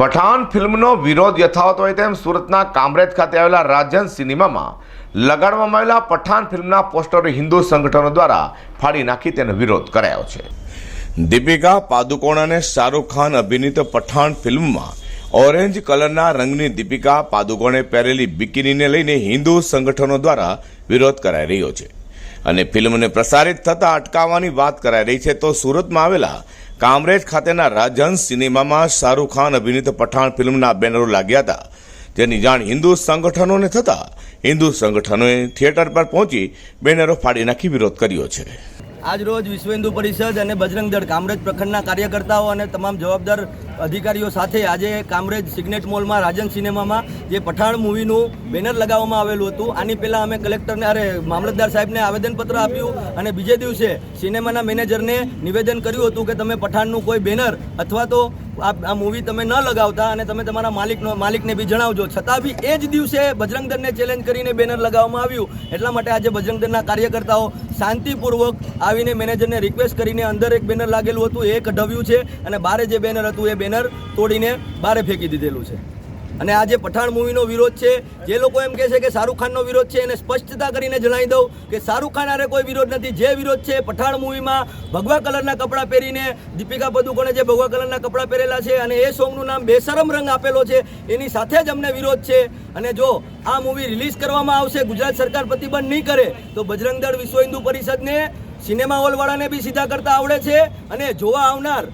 પઠાણ ફિલ્મનો વિરોધ યથાવત હોય તેમ સુરતના કામરેજ ખાતે આવેલા રાજન સિનેમામાં લગાડવામાં આવેલા પઠાણ ફિલ્મના પોસ્ટરો હિન્દુ સંગઠનો દ્વારા ફાડી નાખી તેનો વિરોધ કરાયો છે. દીપિકા પાદુકોણ અને શાહરૂખ ખાન અભિનીત પઠાણ ફિલ્મમાં ઓરેન્જ કલરના રંગની દીપિકા પાદુકોણે પહેરેલી બિકીનીને લઈને હિન્દુ સંગઠનો દ્વારા વિરોધ કરાઈ રહ્યો છે. અને ફિલ્મને પ્રસારિત થતા અટકાવવાની વાત કરાઈ રહી છે. તો સુરતમાં આવેલા કામરેજ ખાતેના રાજહંસ સિનેમામાં શાહરૂખ ખાન, અભિનીત પઠાણ ફિલ્મના બેનરો લાગ્યા હતા. જેની જાણ હિન્દુ સંગઠનોને થતા હિન્દુ સંગઠનોએ થિયેટર પર પહોંચી બેનરો ફાડી નાખી વિરોધ કર્યો છે. આજ રોજ વિશ્વ હિન્દુ પરિષદ અને બજરંગ દળ કામરેજ પ્રખંડના કાર્યકર્તાઓ અને તમામ જવાબદાર અધિકારીઓ સાથે આજે કામરેજ સિગ્નેટ મોલમાં રાજન સિનેમામાં જે પઠાણ મૂવીનું બેનર લગાવવામાં આવેલું હતું, આની પહેલાં અમે કલેક્ટરને, અરે, મામલતદાર સાહેબને આવેદનપત્ર આપ્યું અને બીજે દિવસે સિનેમાના મેનેજરને નિવેદન કર્યું હતું કે તમે પઠાણનું કોઈ બેનર અથવા તો આ મૂવી તમે ન લગાવતા અને તમે તમારા માલિકનો માલિકને બી જણાવજો. છતાં બી એ જ દિવસે બજરંગ દળને ચેલેન્જ કરીને બેનર લગાવવામાં આવ્યું. એટલા માટે આજે બજરંગ દળના કાર્યકર્તાઓ શાંતિપૂર્વક આવીને મેનેજરને રિક્વેસ્ટ કરીને અંદર એક બેનર લાગેલું હતું. એ કઢાવ્યું છે અને બારે જે બેનર હતું એ બેનર તોડીને બારે ફેંકી દીધેલું છે. અને આ જે પઠાણ મૂવીનો વિરોધ છે, જે લોકો એમ કહે છે કે શાહરૂખ ખાનનો વિરોધ છે, એને સ્પષ્ટતા કરીને જણાવી દઉં કે શાહરૂખ ખાન હારે કોઈ વિરોધ નથી. જે વિરોધ છે, પઠાણ મૂવીમાં ભગવા કલરના કપડાં પહેરીને દીપિકા પદુકોણે જે ભગવા કલરના કપડાં પહેરેલા છે અને એ સોંગનું નામ બેશરમ રંગ આપેલો છે, એની સાથે જ અમને વિરોધ છે. અને જો આ મૂવી રિલીઝ કરવામાં આવશે, ગુજરાત સરકાર પ્રતિબંધ નહીં કરે, તો બજરંગ દળ વિશ્વ હિન્દુ પરિષદને, સિનેમા હોલવાળાને બી સીધા કરતા આવડે છે અને જોવા આવનાર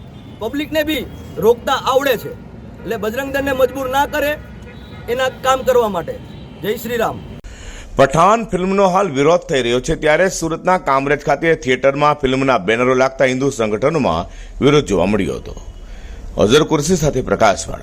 પબ્લિકને બી રોકતા આવડે છે. એટલે બજરંગ દળને મજબૂર ના કરે એના કામ કરવા માટે. જય શ્રી રામ પઠાણ ફિલ્મનો હાલ વિરોધ થઈ રહ્યો છે ત્યારે સુરતના કામરેજ ખાતે થિયેટરમાં ફિલ્મના બેનરો લાગતા હિન્દુ સંગઠનોમાં વિરોધ જોવા મળ્યો હતો. અઝર કુર્સી સાથે પ્રકાશવાળા.